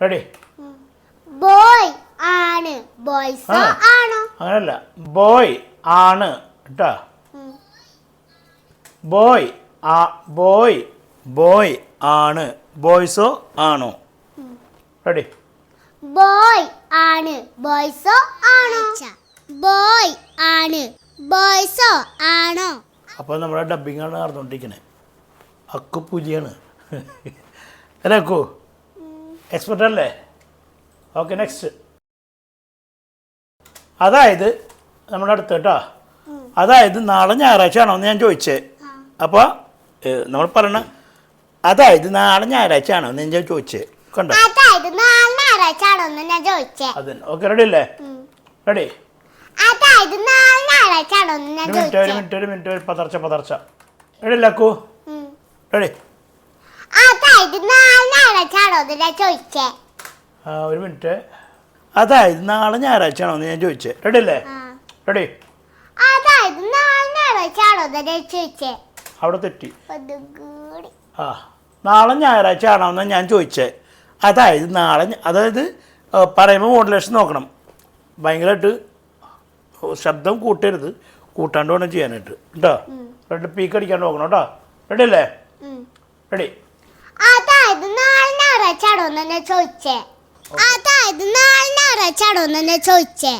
Ready boy ആണ്. Boys ആണോ? അങ്ങനല്ല. ബോയ് ആണ്. കേട്ടാ? ബോയ് ആ ബോയ് ബോയ് ആണ്. ബോയ്സോ ആണോ? റെഡി ബോയ് ആണ്. ബോയ്സോ ആണോ? ബോയ് ആണ്. ബോയ്സോ ആണോ? അപ്പോൾ നമ്മുടെ ഡബ്ബിങ്ങാണ് ആണ് നടന്നുകൊണ്ടിരിക്കുന്നത് അക്കു പൂജയാണ് അല്ലേ അക്കു? എക്സ്പെർട്ട് അല്ലേ? ഓക്കെ നെക്സ്റ്റ് അതായത് നമ്മുടെ അടുത്ത് കേട്ടോ. അതായത് നാളെ ഞായറാഴ്ച ആണോ എന്ന് ഞാൻ ചോദിച്ചേ. അപ്പോൾ നമ്മൾ പറയണ അതായത് നാളെ ഞായറാഴ്ച ആണോ എന്ന് ഞാൻ ചോദിച്ചേ. കണ്ടോ? അത് ഓക്കെ റെഡി അല്ലേ? റെഡി ഒരു മിനിറ്റ് ഒരു മിനിറ്റ് ഒരു പതർച്ച പതർച്ച. റെഡി അല്ലേ അക്കു? റെഡി ആ, ഒരു മിനിറ്റ്. അതായത് നാളെ ഞായറാഴ്ച ആണോ എന്ന് ഞാൻ ചോദിച്ചേ. റെഡി അല്ലേ? റെഡി അവിടെ തെറ്റി. ആ നാളെ ഞായറാഴ്ച ആണോ എന്ന് ഞാൻ ചോദിച്ചേ. അതായത് നാളെ അതായത് പറയുമ്പോൾ മോഡുലേഷൻ നോക്കണം. ഭയങ്കരമായിട്ട് ശബ്ദം കൂട്ടരുത്. കൂട്ടാണ്ട് വേണം ചെയ്യാനായിട്ട്. കേട്ടോ? റെഡ് പീക്ക് അടിക്കാണ്ട് നോക്കണം കേട്ടോ. റെഡി അല്ലേ? റെഡി അതായത് നാളെ ഞായറാഴ്ച എന്നെ ചോദിച്ചേ. അതായത് നാളെ ഞായറാഴ്ച എന്നെ ചോദിച്ചേ.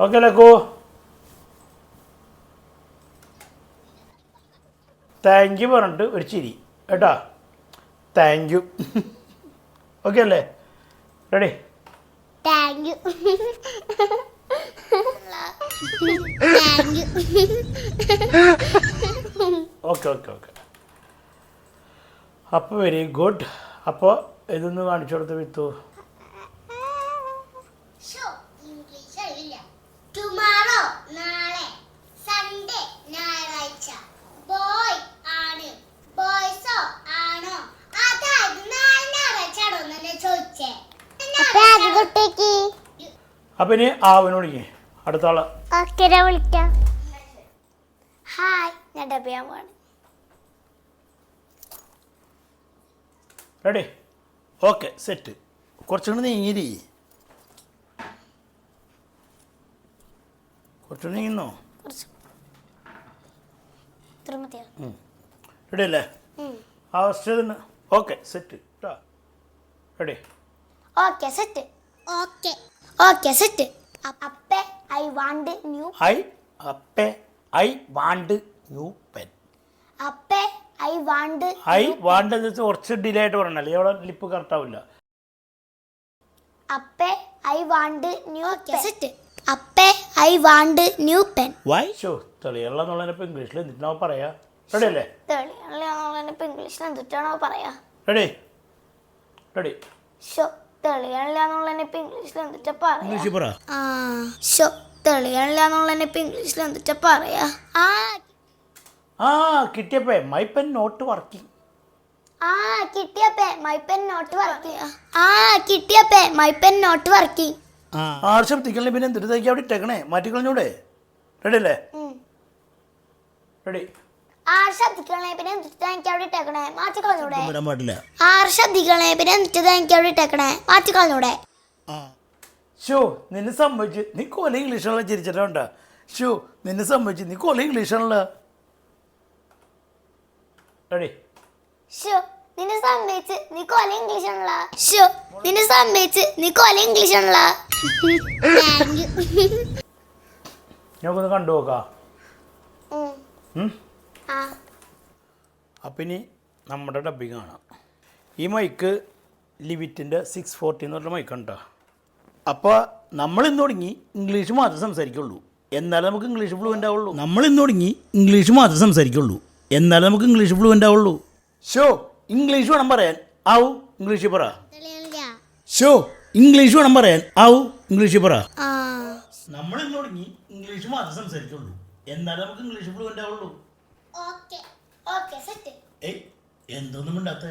ഓക്കെ ലക്കു. താങ്ക് യു പറഞ്ഞിട്ട് ഒരു ചിരി. കേട്ടോ? താങ്ക് യു ഓക്കെ അല്ലേ? Ready thank you thank you okay okay okay. അപ്പോൾ വെരി ഗുഡ് അപ്പോൾ ഇതൊന്ന് കാണിച്ചു കൊടുത്ത് വിത്തു. അപ്പൊ ടുമാറോ നാളെ. സൺഡേ ഞായറാഴ്ച. ബോയ് ആണ്. ബോയ്സോ ആണോ? അതായത് നാളെ ഞായറാഴ്ച എന്നെ ചോദിച്ചേ. കുട്ടിക്ക്? അപ്പോൾ ഇനി ആവനോട് അടുത്ത ആൾ. വിളിക്കാം. ഹായ് ഞാൻ ഡബിയാൻ റെഡി ഓക്കെ സെറ്റ് കുറച്ചുകൂടി നീങ്ങിരി. നീങ്ങുന്നോ? കുറച്ച്. മതിയോ? റെഡി അല്ലേ? ആ ഫസ്റ്റ് തന്നെ ഓക്കെ സെറ്റ് കേട്ടോ ready okay set okay okay set അപ്പേ ഐ വാണ്ട് ന്യൂ ഐ അപ്പേ ഐ വാണ്ട് ന്യൂ പെൻ അപ്പേ ഐ വാണ്ട് ഐ വാണ്ട് എന്ന് വെച്ചാൽ കുറച്ച് ഡിലേ ആയിട്ട് പറയണല്ലേ? അവിടെ ലിപ്പ് കറക്റ്റ് ആവില്ല അപ്പേ ഐ വാണ്ട് ന്യൂ സെറ്റ് അപ്പേ I want new pen. Y show തെളിയുള്ള എന്നുള്ളതിനിപ്പോൾ ഇംഗ്ലീഷിൽ എന്നിട്ടാവും പറയാ? റെഡി അല്ലേ? തെളിയാണല്ലോ ഇംഗ്ലീഷിൽ എന്തിട്ടാണോ പറയാ? റെഡി റെഡി ഷോ ഇംഗ്ലീഷിൽ എന്തിട്ടാ പറയാ? ഇംഗ്ലീഷിൽ പറ. ആ. ഷോ ഇപ്പൊ ഇംഗ്ലീഷിൽ എന്തിട്ടാ പറയാ? ആ ആ കിട്ടിയപ്പേ മൈ പെൻ നോട്ട് വർക്കിംഗ് ആ കിട്ടിയപ്പേ മൈ പെൻ നോട്ട് വർക്കിംഗ് ആ കിട്ടിയപ്പേ മൈ പെൻ നോട്ട് വർക്കിംഗ് ആർഷം ശബ്ദിക്കലിന് പിന്നെ തയ്ക്കാൻ അവിടെ ഇട്ടേക്കണേ. മാറ്റിക്കളഞ്ഞൂടെ റെഡി അല്ലേ? റെഡി ആറ് ശ്രദ്ധിക്കണേ പിന്നെ അവിടെ ഇട്ടേക്കണേ. മാറ്റിക്കളഞ്ഞൂടെ വരാൻ പാടില്ല. ആറ് ശ്രദ്ധിക്കണേ പിന്നെ എന്തിട്ടാ എനിക്ക് അവിടെ ഇട്ടേക്കണേ. മാറ്റിക്കളഞ്ഞൂടെ ഷോ നിന്നെ സംഭവിച്ച് നീ കൊല ഇംഗ്ലീഷാണല്ലോ ചിരിച്ചിട്ടുണ്ടാ? ഷോ നിന്നെ സംഭവിച്ച് നീ കൊല ഇംഗ്ലീഷാണല്ലോ റെഡി ഷോ നിന്നെ സമ്മതിച്ച് നീ കൊല ഇംഗ്ലീഷ് ആണല്ലോ ഷോ നിന്നെ സമ്മതിച്ച് നീ കൊല ഇംഗ്ലീഷ് ആണല്ലോ ഞങ്ങൾക്കൊന്ന് കണ്ടു നോക്കാം? അപ്പം ഇനി നമ്മുടെ ഡബ്ബിങ് ആണ് ഈ മൈക്ക് ലിവിറ്റിന്റെ സിക്സ് ഫോർട്ടി എന്ന് പറഞ്ഞ മൈക്കാണ് കേട്ടോ അപ്പോൾ നമ്മൾ ഇന്ന് തുടങ്ങി ഇംഗ്ലീഷ് മാത്രമേ സംസാരിക്കുള്ളൂ. എന്നാലേ നമുക്ക് ഇംഗ്ലീഷ് ഫ്ലുവന്റ് ആവുള്ളൂ. നമ്മൾ ഇന്ന് തുടങ്ങി ഇംഗ്ലീഷ് മാത്രമേ സംസാരിക്കുള്ളൂ. എന്നാലേ നമുക്ക് ഇംഗ്ലീഷ് ഫ്ലുവന്റ് ആവുള്ളൂ. ഷോ ഇംഗ്ലീഷ് വേണം പറയാൻ. ആവു ഇംഗ്ലീഷിൽ പറ. ഷോ ഇംഗ്ലീഷ് വേണം പറയാൻ. ആവു ഇംഗ്ലീഷിൽ പറ. നമ്മൾ ഇന്ന് തുടങ്ങി? ഇംഗ്ലീഷ് മാത്രം സംസാരിക്കുള്ളൂ എന്നാലും നമുക്ക് ഇംഗ്ലീഷ് ഫ്ലുവന്റ് ആവുള്ളൂ. Okay okay set. ഏയ് എന്തോന്നും മിണ്ടാത്ത?